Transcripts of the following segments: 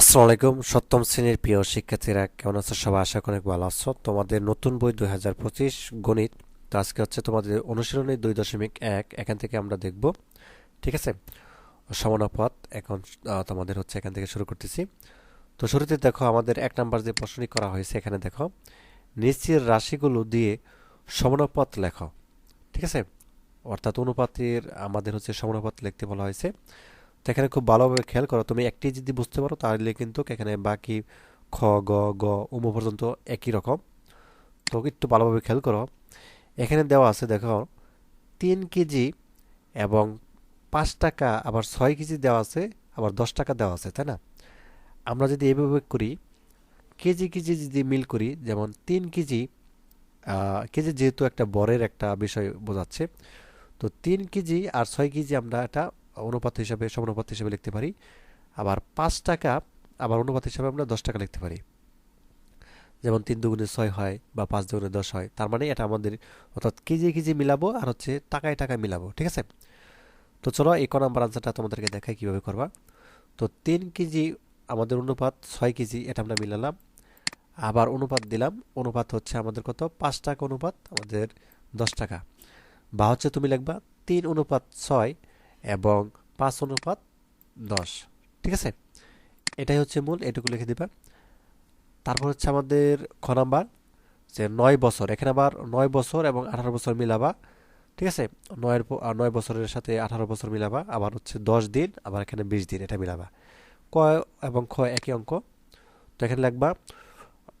আসসালামু আলাইকুম, সপ্তম শ্রেণির প্রিয় শিক্ষার্থীরা, কেমন আছো সবাই? আশা অনেক ভালো আছো। তোমাদের নতুন বই দুই পঁচিশ গণিত, তো আজকে হচ্ছে তোমাদের অনুশীলনী দুই দশমিক এক, এখান থেকে আমরা দেখব, ঠিক আছে? সমানুপাত এখন তোমাদের হচ্ছে এখান থেকে শুরু করতেছি। তো শুরুতে দেখো, আমাদের এক নাম্বার যে প্রশ্নটি করা হয়েছে, এখানে দেখো নিচের রাশিগুলো দিয়ে সমানুপাত লেখো, ঠিক আছে? অর্থাৎ অনুপাতের আমাদের হচ্ছে সমানুপাত লিখতে বলা হয়েছে। এখানে খুব ভালোভাবে খেয়াল করো, তুমি একটি যদি বুঝতে পারো, তাহলে কিন্তু এখানে বাকি খ, গ গ, উম পর্যন্ত একই রকম। তো একটু ভালোভাবে খেয়াল করো। এখানে দেওয়া আছে, দেখো, তিন কেজি এবং পাঁচ টাকা, আবার ছয় কেজি দেওয়া আছে, আবার দশ টাকা দেওয়া আছে, তাই না? আমরা যদি এভাবে করি, কেজি কেজি যদি মিল করি, যেমন তিন কেজি কেজি যেহেতু একটা বরের একটা বিষয় বোঝাচ্ছে, তো তিন কেজি আর ছয় কেজি আমরা এটা অনুপাত হিসাবে, সমানুপাত হিসাবে লিখতে পারি। আবার পাঁচ টাকা, আবার অনুপাত হিসাবে আমরা দশ টাকা লিখতে পারি। যেমন তিন দুগুণে ছয় হয় বা পাঁচ দুগুণে দশ হয়, তার মানে এটা আমাদের অর্থাৎ কেজি কেজি মিলাবো আর হচ্ছে টাকায় টাকায় মিলাবো, ঠিক আছে? তো চলো এই ক নাম্বার আনসারটা তোমাদেরকে দেখাই কীভাবে করবা। তো তিন কেজি আমাদের অনুপাত, ছয় কেজি, এটা আমরা মিলালাম। আবার অনুপাত দিলাম, অনুপাত হচ্ছে আমাদের কত? পাঁচ টাকা অনুপাত, আমাদের দশ টাকা। বা হচ্ছে তুমি লিখবা, তিন অনুপাত ছয় এবং পাঁচ অনুপাত দশ। ঠিক আছে? এটাই হচ্ছে মূল, এটুকু লিখে দিবা। তারপর হচ্ছে আমাদের খ নাম্বার, যে নয় বছর, এখানে আবার নয় বছর এবং আঠারো বছর মিলাবা। ঠিক আছে? নয়ের নয় বছরের সাথে আঠারো বছর মিলাবা, আবার হচ্ছে দশ দিন, আবার এখানে বিশ দিন, এটা মিলাবা। ক এবং খ একই অঙ্ক। তো এখানে লিখবা,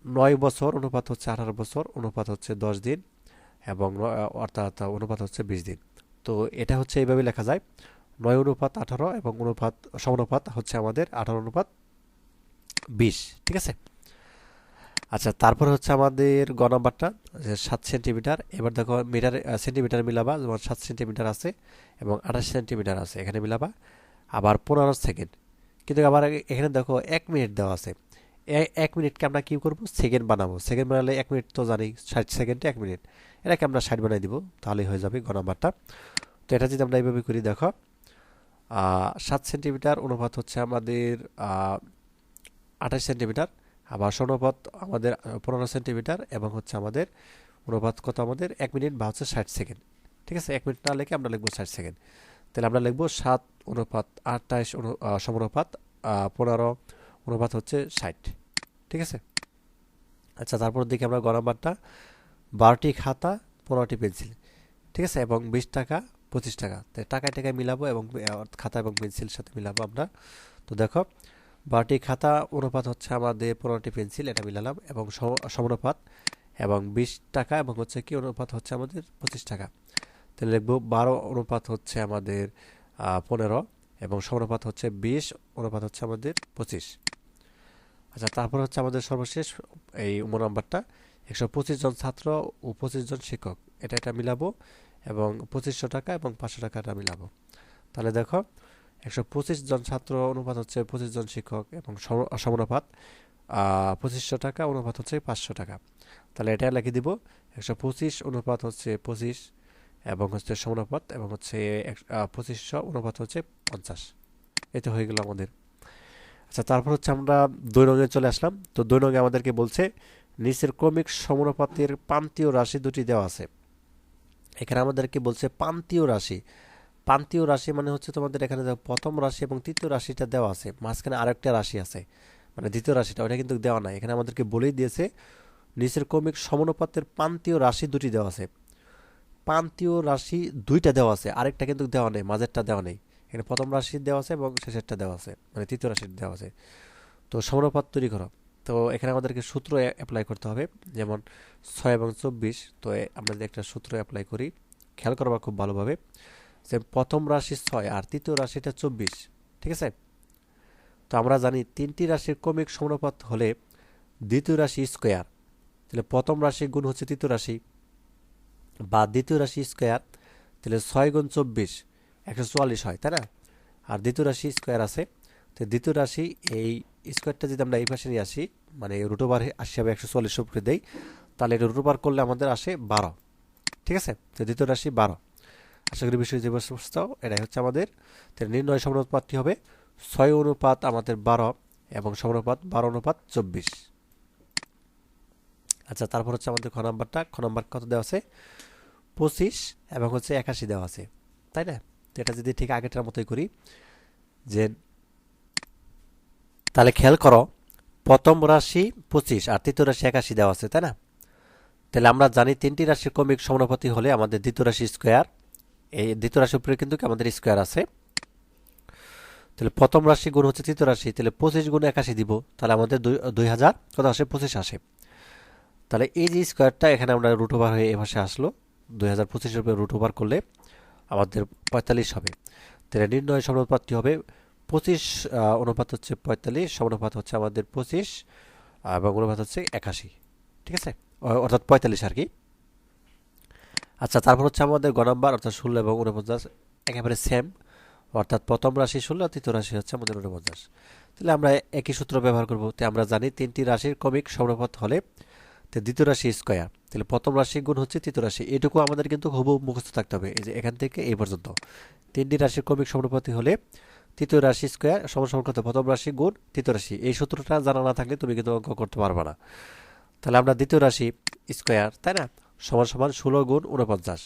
নয় বছর অনুপাত হচ্ছে আঠারো বছর, অনুপাত হচ্ছে দশ দিন এবং অর্থাৎ অনুপাত হচ্ছে বিশ দিন। তো এটা হচ্ছে এইভাবে লেখা যায়। নয় অনুপাত আঠারো এবং অনুপাত, সমানুপাত হচ্ছে আমাদের আঠারো অনুপাত বিশ, ঠিক আছে? আচ্ছা তারপর হচ্ছে আমাদের গ নাম্বারটা সাত সেন্টিমিটার। এবার দেখো মিটার সেন্টিমিটার মিলাবা, যেমন সাত সেন্টিমিটার আছে এবং আঠাশ সেন্টিমিটার আছে, এখানে মিলাবা। আবার পনেরো সেকেন্ড, কিন্তু আবার এখানে দেখো এক মিনিট দেওয়া আছে। এক মিনিটকে আমরা কি করব? সেকেন্ড বানাবো। সেকেন্ড বানালে এক মিনিট তো জানি, ষাট সেকেন্ডে এক মিনিট। এটাকে আমরা ষাট বানাই দিব, তাহলেই হয়ে যাবে গ তো এটা যদি আমরা এইভাবে করি, দেখো সাত সেন্টিমিটার অনুপাত হচ্ছে আমাদের আঠাশ সেন্টিমিটার, আবার সনুপাত আমাদের পনেরো সেন্টিমিটার এবং হচ্ছে আমাদের অনুপাত কত আমাদের? এক মিনিট বা হচ্ছে ষাট সেকেন্ড। ঠিক আছে? এক মিনিট না লিখে আমরা লিখব ষাট সেকেন্ড। তাহলে আমরা লিখব সাত অনুপাত আঠাশ অনু সমানুপাত পনেরো অনুপাত হচ্ছে ষাট। ঠিক আছে? আচ্ছা তারপর দেখি আমরা গ নাম্বারটা বারোটি খাতা, পনেরোটি পেন্সিল, ঠিক আছে? এবং বিশ টাকা, পঁচিশ টাকা। টাকায় টাকায় মিলাবো এবং খাতা এবং পেন্সিল সাথে মিলাবো আমরা। তো দেখো, বারোটি খাতা, অনুপাত হচ্ছে আমাদের পনেরোটি পেন্সিল, এটা মিলালাম, এবং সম- সমানুপাত, এবং বিশ টাকা, এবং হচ্ছে কি, অনুপাত হচ্ছে আমাদের পঁচিশ টাকা। তাহলে লিখব, বারো অনুপাত হচ্ছে আমাদের পনেরো, এবং সমানুপাত হচ্ছে বিশ, অনুপাত হচ্ছে আমাদের পঁচিশ। আচ্ছা তারপর হচ্ছে আমাদের সর্বশেষ এই উম নাম্বারটা। একশো পঁচিশ জন ছাত্র ও পঁচিশ জন শিক্ষক। এটা এটা মিলাবো এবং পঁচিশশো টাকা এবং পাঁচশো টাকাটা মিলাবো। তাহলে দেখো, একশো পঁচিশ জন ছাত্র অনুপাত হচ্ছে পঁচিশ জন শিক্ষক এবং সম- সমানুপাত পঁচিশশো টাকা, অনুপাত হচ্ছে পাঁচশো টাকা। তাহলে এটা লিখে দিব, একশো পঁচিশ অনুপাত হচ্ছে পঁচিশ এবং হচ্ছে সমানুপাত এবং হচ্ছে পঁচিশশো অনুপাত হচ্ছে পঞ্চাশ। এতে হয়ে গেল আমাদের আচ্ছা তারপর হচ্ছে আমরা রঙে চলে আসলাম। তো রঙে আমাদেরকে বলছে, নিচের ক্রমিক সমানুপাতের পান্তীয় রাশি দুটি দেওয়া আছে। এখানে আমাদেরকে বলছে পান্তীয় রাশি। পান্তীয় রাশি মানে হচ্ছে তোমাদের এখানে প্রথম রাশি এবং তৃতীয় রাশিটা দেওয়া আছে। মাঝখানে আরেকটা রাশি আছে। মানে দ্বিতীয় রাশিটা, ওটা কিন্তু দেওয়া নাই। এখানে আমাদেরকে বলেই দিয়েছে, নিচের ক্রমিক সমানুপাতের পান্তীয় রাশি দুটি দেওয়া আছে। পান্তীয় রাশি দুইটা দেওয়া আছে। আরেকটা কিন্তু দেওয়া নেই, মাঝেরটা দেওয়া নেই। এখানে প্রথম রাশি দেওয়া আছে এবং শেষেরটা দেওয়া আছে মানে তৃতীয় রাশির দেওয়া আছে। তো সমানুপাত তৈরি করো। তো এখানে আমাদেরকে সূত্র অ্যাপ্লাই করতে হবে। যেমন ছয় এবং চব্বিশ, তো আমরা যদি একটা সূত্র অ্যাপ্লাই করি, খেয়াল করবা খুব ভালোভাবে যে প্রথম রাশি ছয় আর তৃতীয় রাশিটা চব্বিশ, ঠিক আছে? তো আমরা জানি তিনটি রাশির ক্রমিক সমানুপাত হলে দ্বিতীয় রাশি স্কোয়ার, তাহলে প্রথম রাশি গুণ হচ্ছে তৃতীয় রাশি, বা দ্বিতীয় রাশি স্কোয়ার, তাহলে ছয় গুণ চব্বিশ একশো চুয়াল্লিশ হয়, তাই না? আর দ্বিতীয় রাশি স্কোয়ার আছে। তো দ্বিতীয় রাশি, এই স্কোয়ারটা যদি আমরা এই পাশে নিয়ে আসি মানে রুট ওভার হিসাবে একশো চুয়াল্লিশ উপরে দেই, তাহলে রুট ওভার করলে আমাদের আসে বারো। ঠিক আছে? তো দ্বিতীয় রাশি বারো। আশা করি বিষয় বুঝতে এটাই হচ্ছে আমাদের। নির্ণয় সমানুপাতটি হবে? ছয় অনুপাত আমাদের বারো এবং সমানুপাত বারো অনুপাত চব্বিশ। আচ্ছা তারপর হচ্ছে আমাদের খ নাম্বারটা। খ নাম্বার কত দেওয়া আছে? পঁচিশ এবং হচ্ছে একাশি দেওয়া আছে। তাই না? এটা যদি ঠিক আগেরটার মতোই করি, যে তাহলে খেয়াল করো, প্রথম রাশি পঁচিশ আর তৃতীয় রাশি একাশি দেওয়া আছে, তাই না? তাহলে আমরা জানি তিনটি রাশির ক্রমিক সমানুপাতি হলে আমাদের দ্বিতীয় রাশি স্কোয়ার, এই দ্বিতীয় রাশির উপরে কিন্তু আমাদের স্কোয়ার আছে। তাহলে প্রথম রাশি গুণ হচ্ছে তৃতীয় রাশি, তাহলে পঁচিশ গুণ একাশি দিব, তাহলে আমাদের দুই হাজার কত আসে? পঁচিশ আসে। তাহলে এই যে স্কোয়ারটা এখানে আমরা রুট ওভার হয়ে এভাবে আসলো, দুই হাজার পঁচিশের উপরে রুট ওভার করলে আমাদের পঁয়তাল্লিশ হবে। তাহলে নির্ণয় সমানুপাতটি হবে পঁচিশ অনুপাত হচ্ছে পঁয়তাল্লিশ, সমানুপাত হচ্ছে আমাদের পঁচিশ এবং অনুপাত হচ্ছে একাশি। ঠিক আছে? অর্থাৎ পঁয়তাল্লিশ আর কি। আচ্ছা তারপর হচ্ছে আমাদের গ অর্থাৎ ষোলো এবং উনপঞ্চাশ একেবারে সেম অর্থাৎ প্রথম রাশি ষোলো তৃতীয় রাশি হচ্ছে আমাদের উনপঞ্চাশ তাহলে আমরা একই সূত্র ব্যবহার করব। তো আমরা জানি তিনটি রাশির ক্রমিক সমানুপাত হলে তো দ্বিতীয় রাশি স্কোয়ার তাহলে প্রথম রাশি গুণ হচ্ছে তৃতীয় রাশি। এটুকু আমাদের কিন্তু হুবহু মুখস্থ থাকতে হবে এই যে এখান থেকে এই পর্যন্ত। তিনটি রাশির ক্রমিক সমানুপাতি হলে তৃতীয় রাশি স্কোয়ার সমান কত প্রথম রাশি গুণ, তৃতীয় রাশি। এই সূত্রটা জানা না থাকলে তুমি কিন্তু অঙ্ক করতে পারবে না। তাহলে আমরা দ্বিতীয় রাশি স্কোয়ার, তাই না? সমান সমান ষোলো গুণ উনপঞ্চাশ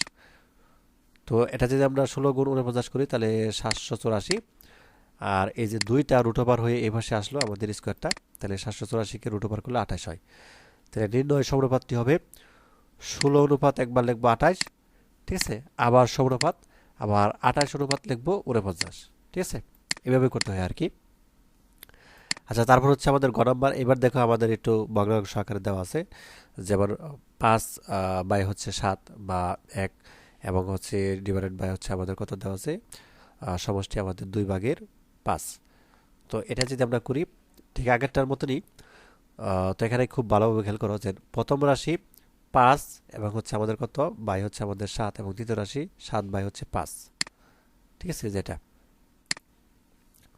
তো এটা যদি আমরা ষোলো গুণ উনপঞ্চাশ করি, তাহলে সাতশো চৌরাশি। আর এই যে দুইটা রুট ওভার হয়ে এই ভাষে আসলো আমাদের স্কোয়ারটা, তাহলে সাতশো চৌরাশিকে রুট করলে আঠাশ হয়। তাহলে নির্ণয় সমানুপাতটি হবে ষোলো অনুপাত একবার লিখব আঠাশ, ঠিক আছে? আবার ষোলো অনুপাত, আবার আঠাশ অনুপাত লিখব উনপঞ্চাশ ঠিক আছে? এভাবে করতে হয় আর কি। আচ্ছা তারপর হচ্ছে আমাদের গ নম্বর। এবার দেখো আমাদের একটু ভগ্নাংশ আকারে দেওয়া আছে। যেমন, পাঁচ বাই হচ্ছে সাত বা এক এবং হচ্ছে ডিভাইডেড বাই হচ্ছে আমাদের কত দেওয়া আছে? সমষ্টি আমাদের দুই ভাগের পাঁচ। তো এটা যদি আমরা করি, ঠিক আগেরটার মতনই তো এখানে খুব ভালোভাবে খেয়াল করো যে প্রথম রাশি পাঁচ এবং হচ্ছে আমাদের কত? বাই হচ্ছে আমাদের সাত এবং দ্বিতীয় রাশি সাত বাই হচ্ছে পাঁচ। ঠিক আছে, যেটা।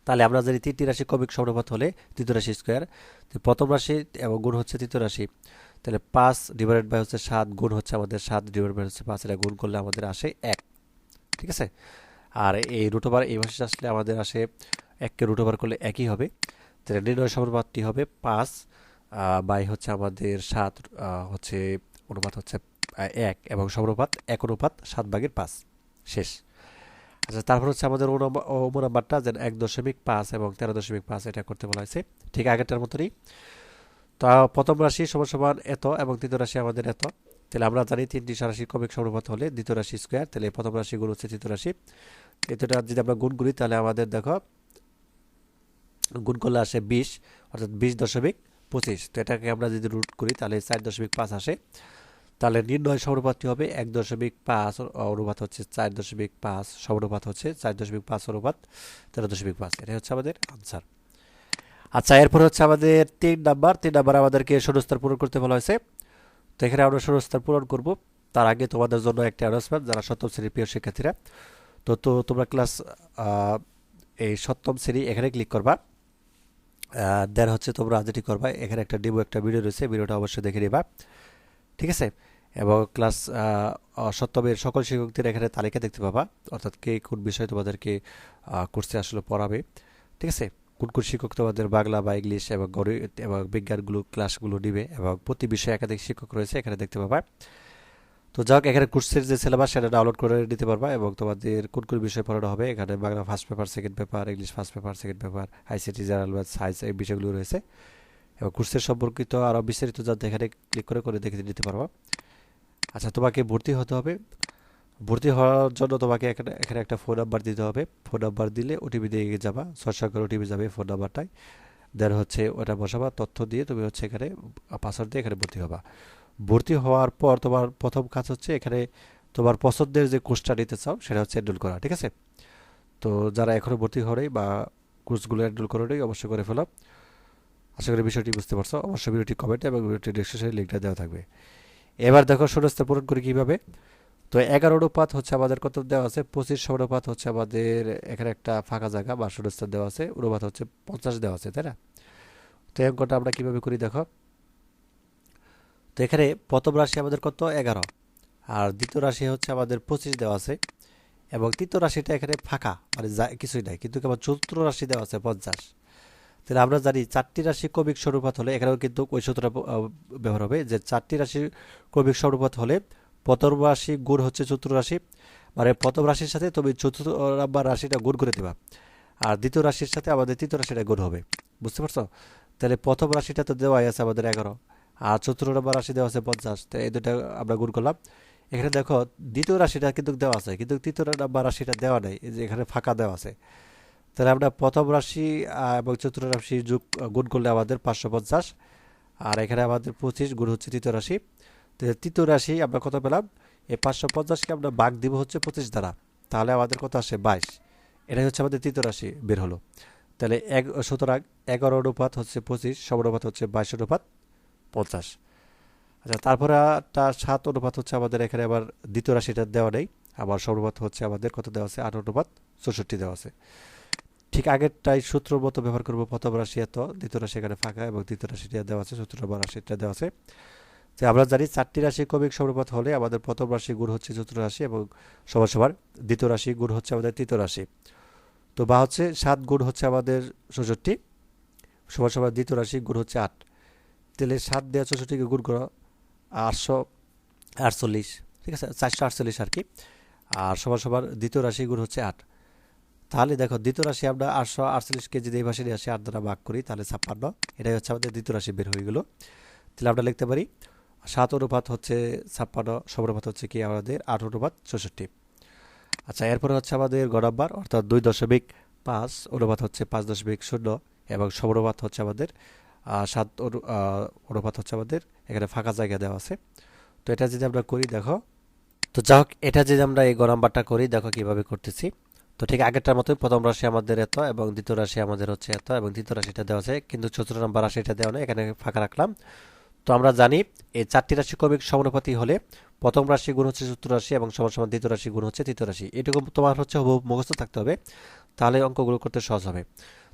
তাহলে আমরা জানি তিনটি রাশি কমিক সমানুপাত হলে তৃতীয় রাশি স্কোয়ার। তো প্রথম রাশি এবং গুণ হচ্ছে তৃতীয় রাশি। তাহলে পাঁচ ডিভাইডেড বাই হচ্ছে সাত, গুণ হচ্ছে আমাদের সাত ডিভাইড বাই হচ্ছে পাঁচ, এটা গুণ করলে আমাদের আসে এক। ঠিক আছে? আর এই রুট ওভার এই ভাষা আসলে আমাদের আসে এককে রুট ওভার করলে একই হবে। তাহলে নির্ণয় সমানুপাতটি হবে পাঁচ বাই হচ্ছে আমাদের সাত হচ্ছে অনুপাত হচ্ছে এক এবং সমানুপাত এক অনুপাত সাত ভাগের পাঁচ। শেষ। আচ্ছা তারপর হচ্ছে আমাদের ওমো নাম্বারটা, যেন এক দশমিক পাঁচ এবং তেরো দশমিক পাঁচ এটা করতে বলা হয়েছে। ঠিক আগেরটার মতনই। তো প্রথম রাশি সমান সমান এত এবং তৃতীয় রাশি আমাদের এত। তাহলে আমরা জানি তিনটি রাশি কমিক সমানুপাত হলে দ্বিতীয় রাশি স্কোয়ার। তাহলে প্রথম রাশি গুণ হচ্ছে তৃতীয় রাশি। এতটা যদি আমরা গুণ করি, তাহলে আমাদের দেখো, গুণ করলে আসে বিশ, অর্থাৎ বিশ দশমিক পঁচিশ। তো এটাকে আমরা যদি রুট করি, তাহলে চার দশমিক পাঁচ আসে। তাহলে নির্ণয় সমানুপাতটি হবে এক দশমিক পাঁচ অনুপাত হচ্ছে চার দশমিক পাঁচ সমানুপাত হচ্ছে চার দশমিক পাঁচ অনুপাত তেরো দশমিক পাঁচ। এটা হচ্ছে আমাদের আনসার আচ্ছা এরপর হচ্ছে আমাদের তিন নাম্বার। তিন নাম্বার আমাদেরকে শূন্যস্থান পূরণ করতে বলা হয়েছে। তো এখানে আমরা শূন্যস্থান পূরণ করব। তার আগে তোমাদের জন্য একটা অ্যানাউন্সমেন্ট যারা সপ্তম শ্রেণির প্রিয় শিক্ষার্থীরা। তো তো তোমরা ক্লাস এই সপ্তম শ্রেণি এখানে ক্লিক করবা। দেন হচ্ছে তোমরা যেটি করবা, এখানে একটা ডিবো একটা ভিডিও রয়েছে ভিডিওটা অবশ্যই দেখে নিবা। ঠিক আছে? এবং ক্লাস সপ্তমের সকল শিক্ষকদের এখানে তালিকা দেখতে পাবা। অর্থাৎ কে কোন বিষয় তোমাদেরকে কোর্সে আসলে পড়াবে। ঠিক আছে? কোন কোন শিক্ষক তোমাদের বাংলা বা ইংলিশ এবং গণিত এবং বিজ্ঞানগুলো ক্লাসগুলো নিবে এবং প্রতি বিষয়ে একাধিক শিক্ষক রয়েছে, এখানে দেখতে পাবা। তো যাক, এখানে কোর্সের যে সিলেবাস সেটা ডাউনলোড করে নিতে পারবা এবং তোমাদের কোন কোন বিষয় পড়ানো হবে। এখানে Bangla first paper second paper English first paper second paper ICT general science এই বিষয়গুলো রয়েছে। এবং কোর্সের সম্পর্কিত আরও বিস্তারিত যাতে এখানে ক্লিক করে করে দেখে নিতে পারবা। আচ্ছা তোমাকে ভর্তি হতে হবে। ভর্তি হওয়ার জন্য তোমাকে এখানে এখানে একটা ফোন নাম্বার দিতে হবে। ফোন নাম্বার দিলে ওটিপি দিয়ে যাবা। ছয় করে ওটিপি যাবে ফোন নাম্বারটায় দেন হচ্ছে ওটা বসাবা, তথ্য দিয়ে তুমি হচ্ছে এখানে পাসওয়ার্ড দিয়ে এখানে ভর্তি হবা। ভর্তি হওয়ার পর তোমার প্রথম কাজ হচ্ছে এখানে তোমার পছন্দের যে কোর্সটা নিতে চাও, সেটা হচ্ছে এনরোল করা, ঠিক আছে? তো যারা এখনও ভর্তি হওয়ারই বা কোর্সগুলো এনরোল করারই অবশ্যই করে ফেলো। আশা করি বিষয়টি বুঝতে পারছ। অবশ্যই ভিডিওটি কমেন্ট এবং ভিডিওটি ডিসক্রিপশনে লিঙ্কটা দেওয়া থাকবে। এবার দেখো শূন্যস্থান পূরণ করি কীভাবে? তো এগারো অনুপাত হচ্ছে আমাদের কত দেওয়া আছে? পঁচিশ অনুপাত হচ্ছে আমাদের এখানে একটা ফাঁকা জায়গা বা শূন্যস্থান দেওয়া আছে। অনুপাত হচ্ছে পঞ্চাশ দেওয়া আছে, তাই না? তো এই অঙ্কটা আমরা কীভাবে করি দেখো? তো এখানে প্রথম রাশি আমাদের কত? এগারো। আর দ্বিতীয় রাশি হচ্ছে আমাদের পঁচিশ দেওয়া আছে। এবং তৃতীয় রাশিটা এখানে ফাঁকা মানে কিছুই নাই। কিন্তু কেবল চতুর্থ রাশি দেওয়া আছে, পঞ্চাশ। তাহলে আমরা জানি চারটি রাশি কবিক স্বরূপাত হলে, এখানেও কিন্তু ওই সূত্রটা ব্যবহার হবে যে চারটি রাশি কবিক স্বরূপাত হলে প্রথম রাশি গুণ হচ্ছে চতুর্থ রাশি। মানে প্রথম রাশির সাথে তুমি চতুর্থ নাম্বার রাশিটা গুণ করে দেবা, আর দ্বিতীয় রাশির সাথে আমাদের তৃতীয় রাশিটা গুণ হবে। বুঝতে পারছ? তাহলে প্রথম রাশিটা তো দেওয়াই আছে আমাদের এগারো, আর চতুর্থ নম্বর রাশি দেওয়া আছে পঞ্চাশ, তো এই দুটা আমরা গুণ করলাম। এখানে দেখো, দ্বিতীয় রাশিটা কিন্তু দেওয়া আছে, কিন্তু তৃতীয় নাম্বার রাশিটা দেওয়া নেই যে এখানে ফাঁকা দেওয়া আছে। তাহলে আমরা প্রথম রাশি এবং চতুর্থ রাশি যোগ গুণ করলে আমাদের পাঁচশো পঞ্চাশ। আর এখানে আমাদের পঁচিশ গুণ হচ্ছে তৃতীয় রাশি। তৃতীয় রাশি আমরা কত পেলাম? এই পাঁচশো পঞ্চাশকে আমরা বাঘ দিব হচ্ছে পঁচিশ দ্বারা। তাহলে আমাদের কত আসে? বাইশ। এটাই হচ্ছে আমাদের তৃতীয় রাশি বের হলো। তাহলে এক, সুতরাং এগারো অনুপাত হচ্ছে পঁচিশ সব অনুপাত হচ্ছে বাইশ অনুপাত পঞ্চাশ। আচ্ছা তারপরে একটা সাত অনুপাত হচ্ছে আমাদের এখানে আবার দ্বিতীয় রাশিটা দেওয়া নেই। আবার সর্বপাত হচ্ছে আমাদের কত দেওয়া আছে? আট অনুপাত চৌষট্টি দেওয়া আছে। ঠিক আগেরটাই সূত্র মতো ব্যবহার করব। প্রথম রাশি এত, দ্বিতীয় রাশি এখানে ফাঁকা এবং দ্বিতীয় রাশিটা দেওয়া আছে সূত্র নম্বর রাশিটা দেওয়া আছে। যে আমরা জানি চারটি রাশি কবিক সর্বপাত হলে আমাদের প্রথম রাশি গুড় হচ্ছে চতুর্থ রাশি এবং সবার সবার দ্বিতীয় রাশি গুণ হচ্ছে আমাদের তৃতীয় রাশি। তো বা হচ্ছে সাত গুণ হচ্ছে আমাদের চৌষট্টি, সবার সবার দ্বিতীয় রাশি গুণ হচ্ছে আট। তাহলে সাত দেওয়া চৌষট্টিকে গুণ করো, আটশো আটচল্লিশ, ঠিক আছে? চারশো আটচল্লিশ আর কি। আর সবার সবার দ্বিতীয় রাশি গুণ হচ্ছে আট। তাহলে দেখো, দ্বিতীয় রাশি আমরা আটশো আটচল্লিশ কেজি এই ভাষায় আসি, আট দ্বারা ভাগ করি, তাহলে ছাপ্পান্ন। এটাই হচ্ছে আমাদের দ্বিতীয় রাশি বের হয়ে গেলো। তাহলে আমরা লিখতে পারি, সাত অনুপাত হচ্ছে ছাপ্পান্ন সবরপাত হচ্ছে কি আমাদের? আট অনুপাত চৌষট্টি। আচ্ছা এরপরে হচ্ছে আমাদের গড়াব্বার অর্থাৎ দুই দশমিক পাঁচ অনুপাত হচ্ছে পাঁচ দশমিক শূন্য এবং সবরপাত হচ্ছে আমাদের সাত অনুপাত হচ্ছে আমাদের, এখানে ফাঁকা জায়গা দেওয়া আছে। তো এটা যদি আমরা করি, দেখো, তো যাই হোক এটা যদি আমরা এই গরমবারটা করি, দেখো কীভাবে করতেছি। তো ঠিক আগেরটার মতোই প্রথম রাশি আমাদের এত এবং দ্বিতীয় রাশি আমাদের হচ্ছে এত এবং তৃতীয় রাশিটা দেওয়া আছে, কিন্তু চতুর্থ নম্বর রাশিটা দেওয়া নেই, এখানে ফাঁকা রাখলাম। তো আমরা জানি এই চারটি রাশি কবিক সমানুপাতি হলে প্রথম রাশি গুণ হচ্ছে চতুর্থ রাশি এবং সমান সমান দ্বিতীয় রাশি গুণ হচ্ছে তৃতীয় রাশি। এটুকু তোমার হচ্ছে মুখস্থ থাকতে হবে, তাহলে অঙ্কগুলো করতে সহজ হবে।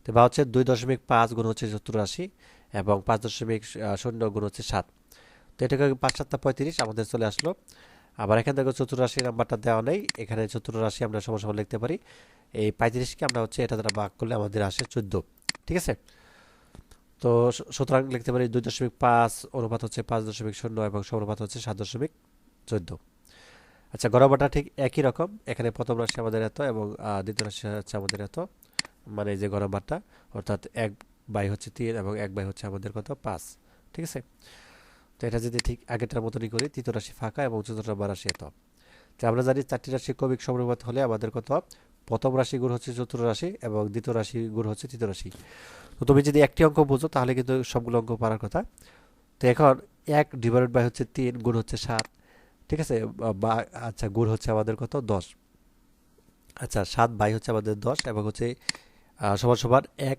তো বা হচ্ছে দুই দশমিক পাঁচ গুণ হচ্ছে চতুর্থ রাশি এবং পাঁচ দশমিক শূন্য গুণ হচ্ছে সাত। তো এটাকে পাঁচ সাতটা পঁয়ত্রিশ আমাদের চলে আসলো। আবার এখান থেকে চতুর্রাশি নাম্বারটা দেওয়া নেই। এখানে চতুর্রাশি আমরা সমান লিখতে পারি। এই পঁয়ত্রিশকে আমরা হচ্ছে এটা দ্বারা ভাগ করলে আমাদের আসে চোদ্দ। ঠিক আছে? তো সুতরাং লিখতে পারি দুই দশমিক পাঁচ, অনুপাত হচ্ছে পাঁচ দশমিক শূন্য এবং সমানুপাত হচ্ছে সাত দশমিক চোদ্দ। আচ্ছা গড়বাটা ঠিক একই রকম। এখানে প্রথম রাশি আমাদের এত এবং দ্বিতীয় রাশি হচ্ছে আমাদের এত। মানে যে গড়বারটা অর্থাৎ এক বাই হচ্ছে তিন এবং এক বাই হচ্ছে আমাদের কত? পাঁচ। ঠিক আছে? তো এটা যদি ঠিক আগেরটার মতনই করি, তৃতীয় রাশি ফাঁকা এবং চতুর্থ নম্বর রাশি এত। তো আমরা জানি চারটি রাশি কবিক সমনুপাত হলে আমাদের কত? প্রথম রাশি গুণ হচ্ছে চতুর্থ রাশি এবং দ্বিতীয় রাশি গুণ হচ্ছে তৃতীয় রাশি। তো তুমি যদি একটি অঙ্ক বুঝো, তাহলে কিন্তু সবগুলো অঙ্ক পারার কথা। তো এখন এক ডিভাইডেড বাই হচ্ছে তিন গুণ হচ্ছে সাত। ঠিক আছে? বা আচ্ছা গুণ হচ্ছে আমাদের কত? দশ। আচ্ছা সাত বাই হচ্ছে আমাদের দশ এবং হচ্ছে সবার সবার এক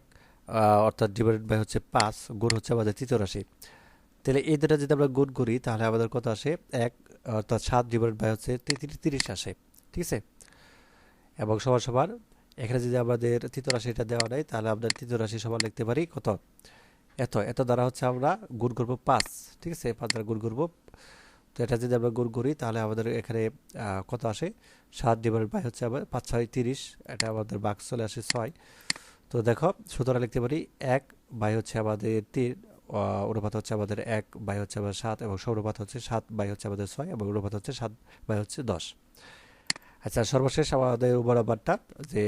অর্থাৎ ডিভাইডেড বাই হচ্ছে পাঁচ গুণ হচ্ছে আমাদের তৃতীয় রাশি। তাহলে এই দুটা যদি আমরা গুণ করি, তাহলে আমাদের কত আসে? এক, অর্থাৎ সাত ডিভাইড বাই হচ্ছে তিরিশ আসে। ঠিক আছে? এবং সবার সবার এখানে যদি আমাদের তৃতীয় রাশিটা দেওয়া নেই, তাহলে আমরা তৃতীয় রাশি সবার লিখতে পারি কত? এত এত দ্বারা হচ্ছে আমরা গুণ করব পাঁচ। ঠিক আছে? পাঁচ দ্বারা গুণ করব। তো এটা যদি আমরা গুণ করি, তাহলে আমাদের এখানে কত আসে? সাত ডিভাইড বাই হচ্ছে আবার পাঁচ, ছয়, তিরিশ। এটা আমাদের বাক্স চলে আসে ছয়। তো দেখো, সুতরাং লিখতে পারি এক বাই হচ্ছে আমাদের তিন অনুপাত হচ্ছে আমাদের এক বাই হচ্ছে আমাদের সাত এবং সৌরপাত হচ্ছে সাত বাই হচ্ছে আমাদের ছয় এবং অনুপাত হচ্ছে সাত বাই হচ্ছে দশ। আচ্ছা সর্বশেষ আমাদের বরাবরটা যে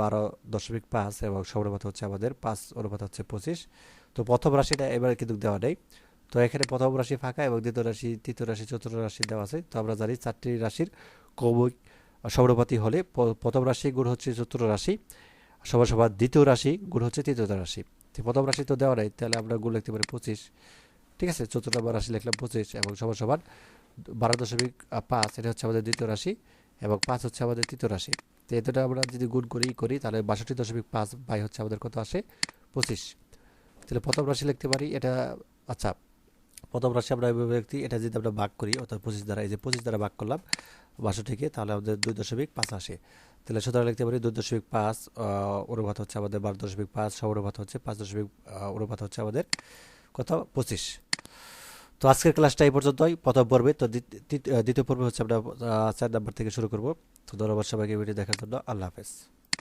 বারো দশমিক পাঁচ এবং সৌরপাত হচ্ছে আমাদের পাঁচ, অনুপাত হচ্ছে পঁচিশ। তো প্রথম রাশিটা এবারে কিন্তু দেওয়া নেই। তো এখানে প্রথম রাশি ফাঁকা এবং দ্বিতীয় রাশি, তৃতীয় রাশি, চতুর্থ রাশি দেওয়া আছে। তো আমরা জানি চারটি রাশির কৌমিক সৌরপাতি হলে প্রথম রাশি গুণ হচ্ছে চতুর্থ রাশি সবার সবার দ্বিতীয় রাশি গুণ হচ্ছে তৃতীয় রাশি। প্রথম রাশি তো দেওয়া নাই, তাহলে আমরা গুণ লিখতে পারি পঁচিশ। ঠিক আছে? চতুর্থ নম্বর রাশি লিখলাম পঁচিশ এবং সবার সবার বারো দশমিক পাঁচ, এটা হচ্ছে আমাদের দ্বিতীয় রাশি এবং পাঁচ হচ্ছে আমাদের তৃতীয় রাশি। তো এটা আমরা যদি গুণ করি করি, তাহলে বাষট্টি দশমিক পাঁচ বাই হচ্ছে আমাদের কত আসে? পঁচিশ। তাহলে প্রথম রাশি লিখতে পারি, এটা আচ্ছা প্রথম রাশি আমরা ব্যক্তি এটা যদি আমরা ভাগ করি, অর্থাৎ পঁচিশ দ্বারা, এই যে পঁচিশ দ্বারা ভাগ করলাম বাষট্টিকে, তাহলে আমাদের দুই দশমিক পাঁচ আসে। তাহলে সুতরাং লিখতে পারি দুই দশমিক পাঁচ অনুপাত হচ্ছে আমাদের বারো দশমিক পাঁচ অনুপাত হচ্ছে পাঁচ দশমিক অনুপাত হচ্ছে আমাদের কত? পঁচিশ। তো আজকের ক্লাসটা এই পর্যন্তই। প্রথম পর্বে, তো দ্বিতীয় পর্বে হচ্ছে আমরা চার নাম্বার থেকে শুরু করব। তো ধন্যবাদ সবাইকে ভিডিও দেখার জন্য। আল্লাহ হাফেজ।